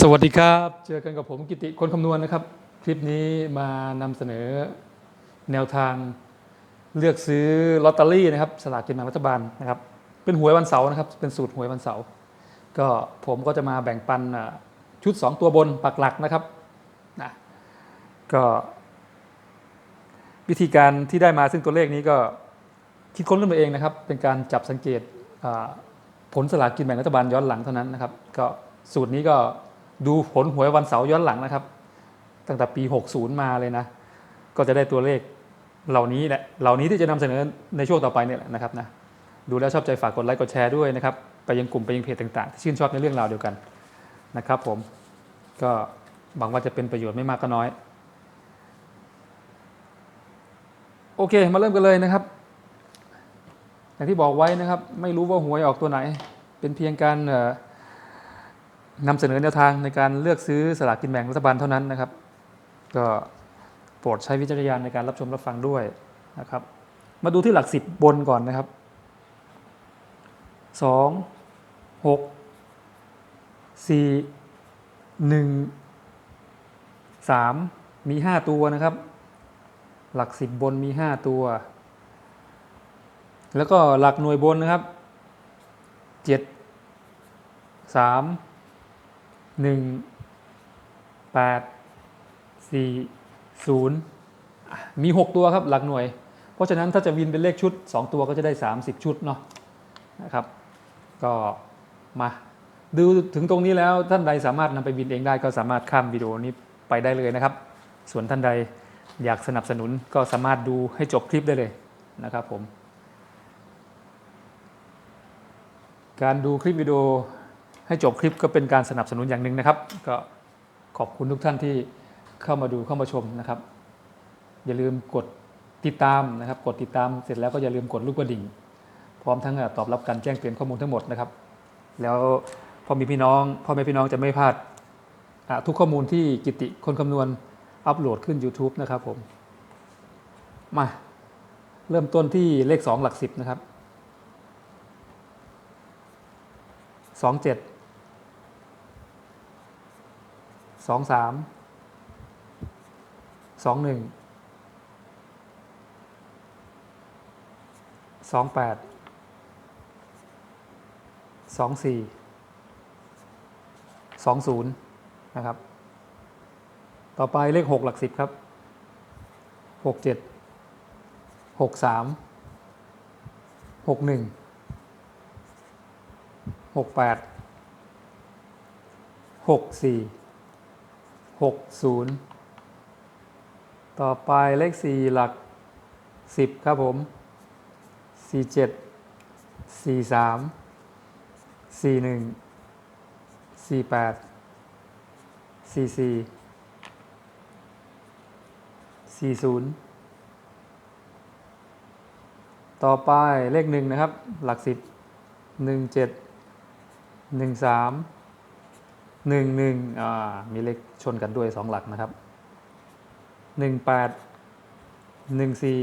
สวัสดีครับ เจอกันกับผมกิติคนคำนวณนะครับ คลิปนี้มานำเสนอแนวทางเลือกซื้อลอตเตอรี่นะครับสลากกินแบ่งรัฐบาลนะครับ เป็นหวยวันเสาร์นะครับ เป็นสูตรหวยวันเสาร์ก็ผมก็จะมาแบ่งปันชุด 2 ตัวบนปักหลักนะครับนะก็ วิธีการที่ได้มาซึ่งตัวเลขนี้ก็คิดค้นขึ้นมาเองนะครับ เป็นการจับสังเกตอ่า ผลสลากกินแบ่งรัฐบาลย้อนหลังเท่านั้นนะครับ ก็สูตรนี้ก็ดูผลหวยวันเสาร์ย้อนหลังนะครับ ตั้งแต่ปี 60 มาเลยนะ ก็จะได้ตัวเลขเหล่านี้แหละเหล่านี้ที่จะนำเสนอในช่วงต่อไปเนี่ยแหละนะครับนะดูแล้วชอบใจฝากกดไลค์กดแชร์ด้วยนะครับ ไปยังกลุ่มไปยังเพจต่างๆ ที่ชื่นชอบในเรื่องราวเดียวกันนะครับ ผมก็หวังว่าจะเป็นประโยชน์ไม่มากก็น้อย โอเค มาเริ่มกันเลยนะครับ อย่างที่บอกไว้นะครับ ไม่รู้ว่าหวยออกตัวไหน เป็นเพียงการนำเสนอแนวทางในการเลือกซื้อสลากกินแบ่งรัฐบาลเท่านั้นนะครับ ก็โปรดใช้วิจารณญาณในการรับชมรับฟังด้วยนะครับ มาดูที่หลักสิบบนก่อนนะครับสองหกสี่หนึ่งสามมีห้าตัวนะครับ หลักสิบบนมีห้าตัว แล้วก็หลักหน่วยบนนะครับเจ็ดสามหนึ่งแปดสี่ศูนย์มีหกตัวครับหลักหน่วย เพราะฉะนั้นถ้าจะวินเป็นเลขชุด 2 ตัวก็จะได้ 30 ชุดเนาะนะครับ ก็มาดูถึงตรงนี้แล้วท่านใดสามารถนำไปวินเองได้ก็สามารถข้ามวิดีโอนี้ไปได้เลยนะครับ ส่วนท่านใดอยากสนับสนุนก็สามารถดูให้จบคลิปได้เลยนะครับผม การดูคลิปวิดีโอให้จบคลิปก็เป็นการสนับสนุนอย่างหนึ่งนะครับ ก็ขอบคุณทุกท่านที่เข้ามาดูเข้ามาชมนะครับ อย่าลืมกดติดตามนะครับ กดติดตามเสร็จแล้วก็อย่าลืมกดลูกกระดิ่ง พร้อมทั้งตอบรับการแจ้งเตือนข้อมูลทั้งหมดนะครับ แล้วพอมีพี่น้องพ่อแม่พี่น้องจะไม่พลาดทุกข้อมูลที่กิติคนคำนวณอัปโหลดขึ้น YouTube นะครับผม มา เริ่มต้นที่เลข 2 หลัก 10 นะครับ สองเจ็ดสองสามสองหนึ่งสองแปดสองสี่สองศูนย์นะครับ ต่อไปเลขหกหลักสิบครับหกเจ็ดหกสามหกหนึ่ง หกแปดหกสี่หกศูนย์ต่อไปเลขสี่หลักสิบครับผมสี่เจ็ดสี่สามสี่หนึ่งสี่แปดสี่สี่สี่ศูนย์ต่อไปเลขหนึ่งนะครับ หลักสิบหนึ่งเจ็ด หนึ่งสามหนึ่งหนึ่งอ่ามีเลขชนกันด้วยสองหลักนะครับหนึ่งแปดหนึ่งสี่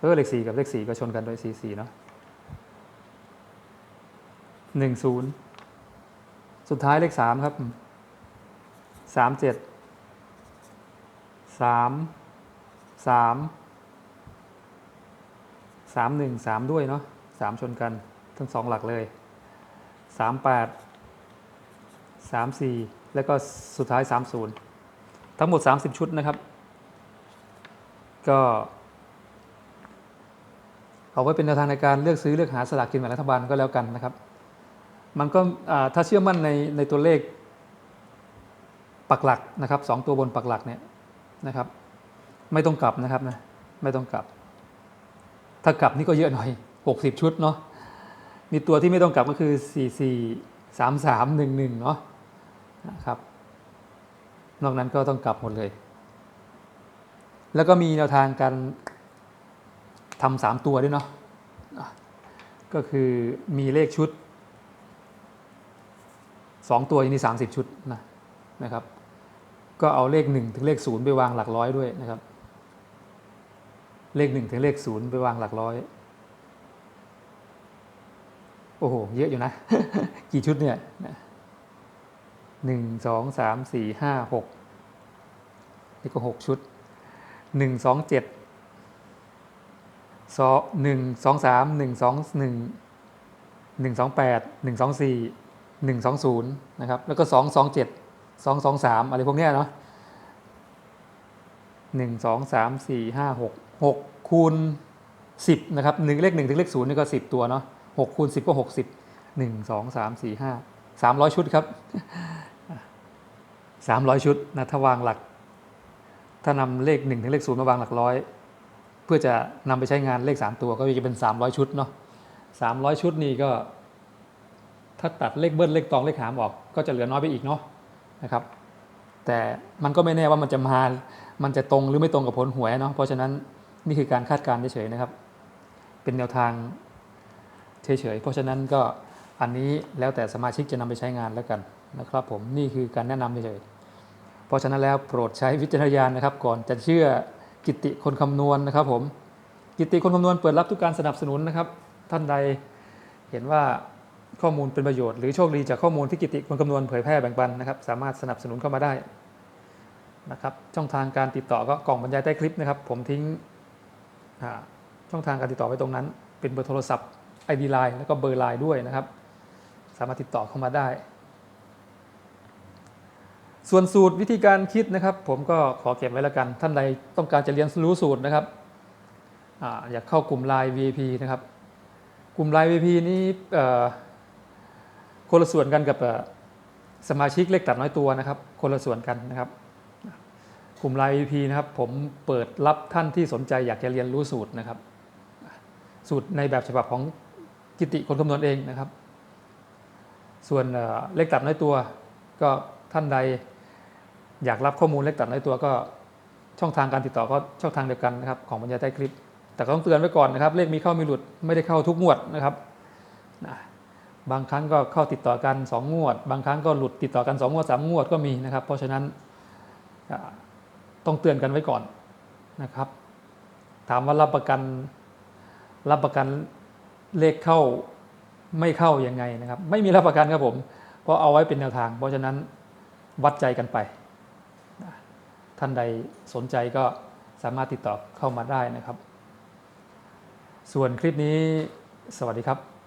เออเลขสี่กับเลขสี่ก็ชนกันด้วยสี่สี่เนาะหนึ่งศูนย์สุดท้ายเลขสามครับสามเจ็ดสามสามสามหนึ่งสามด้วยเนาะสามชนกันทั้งสองหลักเลย สามแปดสามสี่แล้วก็สุดท้ายสามศูนย์ทั้งหมด 30 ชุดนะครับ ก็ เอาไว้เป็นแนวทางในการเลือกซื้อเลือกหาสลากกินแบ่งรัฐบาลก็แล้วกันนะครับ มันก็ถ้าเชื่อมั่นในในตัวเลขปักหลักนะครับสองตัวบนปักหลักเนี่ยนะครับ ไม่ต้องกลับนะครับนะไม่ต้องกลับ ถ้ากลับนี่ก็เยอะหน่อย 60 ชุดเนาะ มีตัวที่ไม่ต้องกลับก็คือ 4 4 3 3 1 1 เนาะนะครับ นอกนั้นก็ต้องกลับหมดเลย แล้วก็มีแนวทางการทำสามตัวด้วยเนาะก็คือมีเลขชุดสองตัวอย่างนี้สามสิบชุดนะนะครับ ก็เอาเลขหนึ่งถึงเลขศูนย์ไปวางหลักร้อยด้วยนะครับ เลขหนึ่งถึงเลขศูนย์ไปวางหลักร้อย โอ้โห เยอะอยู่นะ กี่ชุดเนี่ยหนึ่งสองสามสี่ห้าหกนี่ก็หกชุดหนึ่งสองเจ็ดสองหนึ่งสองสามหนึ่งสองหนึ่งหนึ่งสองแปดหนึ่งสองสี่หนึ่งสองศูนย์นะครับ แล้วก็สองสองเจ็ดสองสองสามอะไรพวกเนี้ยเนาะหนึ่งสองสามสี่ห้าหกหกคูณสิบนะครับหนึ่งเลขหนึ่งถึงเลขศูนย์นี่ก็สิบตัวเนาะ หกคูณสิบก็หกสิบหนึ่งสองสามสี่ห้าสามร้อยชุดครับสามร้อยชุดนะถ้าวางหลัก ถ้านำเลขหนึ่งถึงเลขศูนย์มาวางหลักร้อย เพื่อจะนำไปใช้งานเลขสามตัวก็จะเป็นสามร้อยชุดเนาะสามร้อยชุดนี่ก็ ถ้าตัดเลขเบิ้ลเลขตองเลขหามออก ก็จะเหลือน้อยไปอีกเนาะนะครับ แต่มันก็ไม่แน่ว่ามันจะมา มันจะตรงหรือไม่ตรงกับผลหวยเนาะเพราะฉะนั้นนี่คือการคาดการณ์เฉยๆนะครับ เป็นแนวทาง เฉยๆ เพราะฉะนั้นก็อันนี้แล้วแต่สมาชิกจะนำไปใช้งานแล้วกันนะครับ ผมนี่คือการแนะนำเฉยๆเพราะฉะนั้นแล้วโปรดใช้วิจารณญาณนะครับ ก่อนจะเชื่อกิติคนคำนวณนะครับ ผมกิติคนคำนวณเปิดรับทุกการสนับสนุนนะครับ ท่านใดเห็นว่าข้อมูลเป็นประโยชน์หรือโชคดีจากข้อมูลที่กิติคนคำนวณเผยแพร่แบ่งปันนะครับ สามารถสนับสนุนเข้ามาได้นะครับ ช่องทางการติดต่อก็กล่องบรรยายใต้คลิปนะครับ ผมทิ้งช่องทางการติดต่อไว้ตรงนั้น เป็นเบอร์โทรศัพท์ ID Line แล้วก็เบอร์ไลน์ด้วยนะครับ สามารถติดต่อเข้ามาได้ ส่วนสูตรวิธีการคิดนะครับ ผมก็ขอเก็บไว้แล้วกัน ท่านใดต้องการจะเรียนรู้สูตรนะครับออยากเข้ากลุ่ม Line VIP นะครับ กลุ่ม Line VIP นี้คนละส่วนกันกับสมาชิกเลขตัดน้อยตัวนะครับ คนละส่วนกันนะครับกลุ่ม Line VIP นะครับผมเปิดรับท่านที่สนใจอยากจะเรียนรู้สูตรนะครับ สูตรในแบบฉบับของ กิติคนคำนวณเองนะครับ ส่วนเลขตัดน้อยตัว ก็ท่านใดอยากรับข้อมูลเลขตัดน้อยตัวก็ช่องทางการติดต่อก็ช่องทางเดียวกันนะครับของบรรยายใต้คลิป แต่ก็ต้องเตือนไว้ก่อนนะครับ เลขมีเข้ามีหลุดไม่ได้เข้าทุกงวดนะครับนะบางครั้งก็เข้าติดต่อกัน 2 งวด บางครั้งก็หลุดติดต่อกัน 2 งวด 3 งวดก็มีนะครับ เพราะฉะนั้นต้องเตือนกันไว้ก่อนนะครับ ถามว่ารับประกันรับประกัน เลขเข้าไม่เข้ายังไงนะครับ ไม่มีรับประกันครับผม เพราะเอาไว้เป็นแนวทาง เพราะฉะนั้นวัดใจกันไป ท่านใดสนใจก็สามารถติดต่อเข้ามาได้นะครับ ส่วนคลิปนี้สวัสดีครับ